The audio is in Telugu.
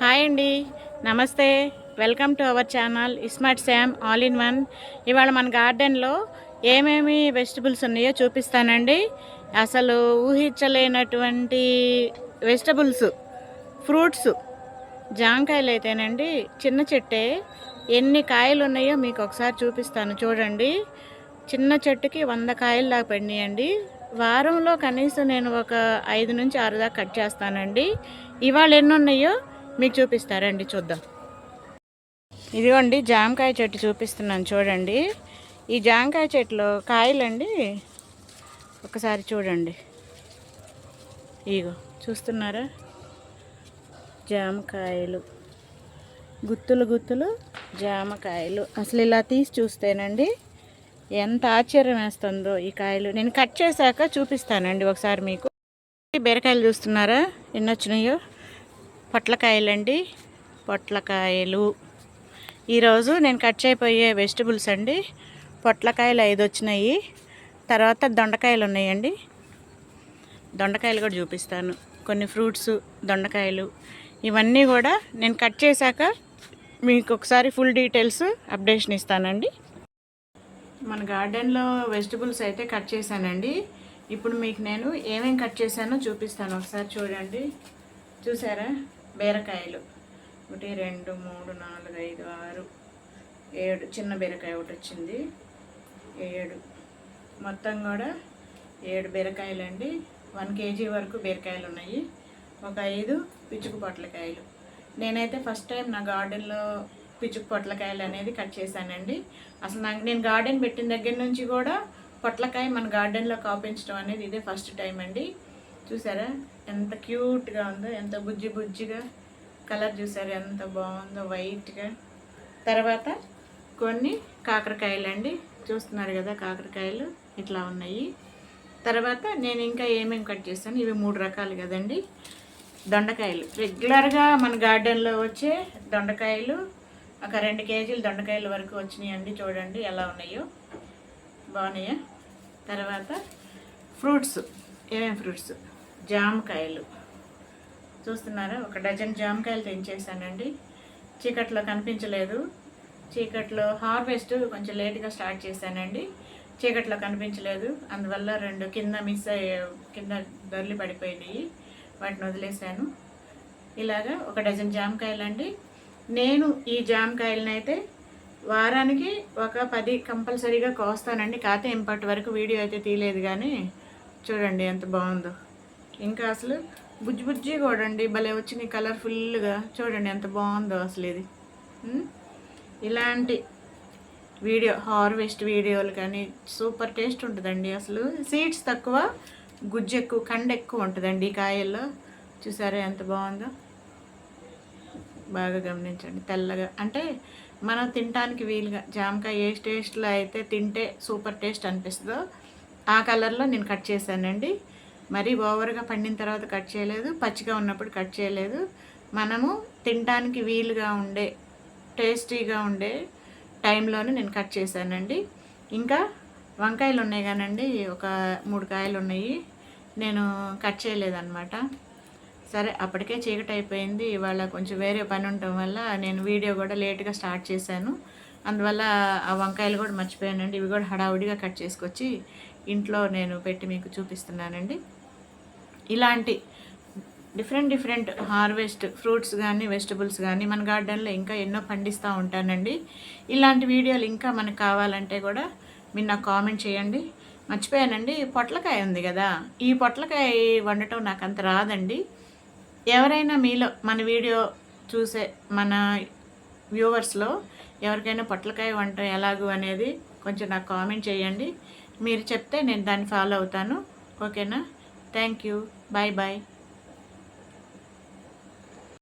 హాయ్ అండి. నమస్తే. Welcome to our channel smart Sam all in one. ఇవాళ మన గార్డెన్లో ఏమేమి వెజిటబుల్స్ ఉన్నాయో చూపిస్తానండి. అసలు ఊహించలేనటువంటి వెజిటబుల్స్ ఫ్రూట్స్ జాంకాయలు అయితేనండి చిన్న చెట్టే. ఎన్ని కాయలు ఉన్నాయో మీకు ఒకసారి చూపిస్తాను చూడండి. చిన్న చెట్టుకి వంద కాయలు దాకా పడినాయండి. వారంలో కనీసం నేను ఒక ఐదు నుంచి ఆరు దాకా కట్ చేస్తానండి. ఇవాళ ఎన్ని ఉన్నాయో మీకు చూపిస్తారండి చూద్దాం. ఇదిగోండి జామకాయ చెట్టు చూపిస్తున్నాను చూడండి. ఈ జామకాయ చెట్టులో కాయలండి. ఒకసారి చూడండి. ఇగో చూస్తున్నారా? జామకాయలు. గుత్తులు గుత్తులు జామకాయలు. అసలు ఇలా తీసి చూస్తేనండి ఎంత ఆశ్చర్యం వేస్తుందో ఈ కాయలు. నేను కట్ చేశాక చూపిస్తానండి ఒకసారి మీకు. బీరకాయలు చూస్తున్నారా? ఎన్ని వచ్చినాయో? పొట్లకాయలండి. పొట్లకాయలు. ఈరోజు నేను కట్ చేయబోయే వెజిటబుల్స్ అండి. పొట్లకాయలు ఐదు వచ్చినాయి. తర్వాత దొండకాయలు ఉన్నాయండి. దొండకాయలు కూడా చూపిస్తాను. కొన్ని ఫ్రూట్స్ దొండకాయలు. ఇవన్నీ కూడా నేను కట్ చేశాక మీకు ఒకసారి ఫుల్ డీటెయిల్స్ అప్డేషన్ ఇస్తానండి. మన గార్డెన్లో వెజిటబుల్స్ అయితే కట్ చేశానండి. ఇప్పుడు మీకు నేను ఏమేమి కట్ చేశానో చూపిస్తాను. ఒకసారి చూడండి. చూసారా? బీరకాయలు. ఒకటి రెండు మూడు నాలుగు ఐదు ఆరు ఏడు చిన్న బీరకాయ ఒకటి వచ్చింది. ఏడు. మొత్తం కూడా ఏడు బీరకాయలు అండి వన్ కేజీ వరకు బీరకాయలు ఉన్నాయి. ఒక ఐదు పిచ్చుకు పొట్లకాయలు. నేనైతే ఫస్ట్ టైం నా గార్డెన్లో పిచ్చుకు పొట్లకాయలు అనేది కట్ చేశానండి. అసలు నాకు నేను గార్డెన్ పెట్టిన దగ్గర నుంచి కూడా పొట్లకాయ మన గార్డెన్లో కాపించడం అనేది ఇదే ఫస్ట్ టైం అండి. చూసారా? ఎంత క్యూట్గా ఉందో ఎంత బుజ్జి బుజ్జిగా కలర్ చూసారా ఎంత బాగుందో వైట్గా. తర్వాత కొన్ని కాకరకాయలు అండి చూస్తున్నారు కదా కాకరకాయలు ఇట్లా ఉన్నాయి. తర్వాత నేను ఇంకా ఏమేమి కట్ చేస్తాను ఇవి మూడు రకాలు కదండి. దొండకాయలు. రెగ్యులర్గా మన గార్డెన్లో వచ్చే దొండకాయలు ఒక రెండు కేజీలు దొండకాయల వరకు వచ్చినాయండి. చూడండి ఎలా ఉన్నాయో. బాగున్నాయా? తర్వాత ఫ్రూట్స్. ఏమేమి ఫ్రూట్స్? జామకాయలు. చూస్తున్నారా? ఒక డజన్ జామకాయలు తెంచేసానండి చీకట్లో కనిపించలేదు. చీకట్లో హార్వెస్ట్ కొంచెం లేట్గా స్టార్ట్ చేశానండి. చీకట్లో కనిపించలేదు. అందువల్ల రెండు కింద మిస్ అయ్యే కింద దొర్లి పడిపోయినాయి. వాటిని వదిలేసాను ఇలాగా ఒక డజన్ జామకాయలు అండి నేను ఈ జామకాయలను అయితే వారానికి ఒక పది కంపల్సరీగా కోస్తానండి. కాకపోతే ఇంపటి వరకు వీడియో అయితే తీయలేదు కానీ చూడండి ఎంత బాగుందో. ఇంకా అసలు బుజ్జి బుజ్జి కూడా అండి భలే వచ్చినాయి కలర్ఫుల్గా చూడండి ఎంత బాగుందో అసలు ఇది. ఇలాంటి వీడియో హార్వెస్ట్ వీడియోలు కానీ సూపర్ టేస్ట్ ఉంటుందండి అసలు. సీడ్స్ తక్కువ గుజ్జు ఎక్కువ కండ ఎక్కువ ఉంటుందండి ఈ కాయల్లో. చూసారా ఎంత బాగుందో? బాగా గమనించండి తెల్లగా. అంటే మనం తినడానికి వీలుగా జామకాయ ఏ టేస్ట్లో అయితే తింటే సూపర్ టేస్ట్ అనిపిస్తుందో ఆ కలర్లో నేను కట్ చేశానండి. మరీ ఓవర్గా పండిన తర్వాత కట్ చేయలేదు. పచ్చిగా ఉన్నప్పుడు కట్ చేయలేదు. మనము తినడానికి వీలుగా ఉండే టేస్టీగా ఉండే టైంలోనే నేను కట్ చేశానండి. ఇంకా వంకాయలు ఉన్నాయి కానండి. ఒక మూడు కాయలు ఉన్నాయి. నేను కట్ చేయలేదన్నమాట. సరే అప్పటికే చీకటి అయిపోయింది. ఇవాళ కొంచెం వేరే పని ఉండటం వల్ల నేను వీడియో కూడా లేట్గా స్టార్ట్ చేశాను. అందువల్ల ఆ వంకాయలు కూడా మర్చిపోయానండి. ఇవి కూడా హడావుడిగా కట్ చేసుకొచ్చి ఇంట్లో నేను పెట్టి మీకు చూపిస్తున్నానండి. ఇలాంటి డిఫరెంట్ డిఫరెంట్ హార్వెస్ట్ ఫ్రూట్స్ కానీ వెజిటబుల్స్ కానీ మన గార్డెన్లో ఇంకా ఎన్నో పండిస్తూ ఉంటానండి. ఇలాంటి వీడియోలు ఇంకా మనకు కావాలంటే కూడా మీరు నాకు కామెంట్ చేయండి. మర్చిపోయానండి పొట్లకాయ ఉంది కదా. ఈ పొట్లకాయ వండటం నాకు అంత రాదండి. ఎవరైనా మీలో మన వీడియో చూసే మన వ్యూవర్స్లో ఎవరికైనా పొట్లకాయ వంట ఎలాగూ అనేది కొంచెం నాకు కామెంట్ చేయండి. మీరు చెప్తే నేను దాన్ని ఫాలో అవుతాను. ఓకేనా? Thank you. bye bye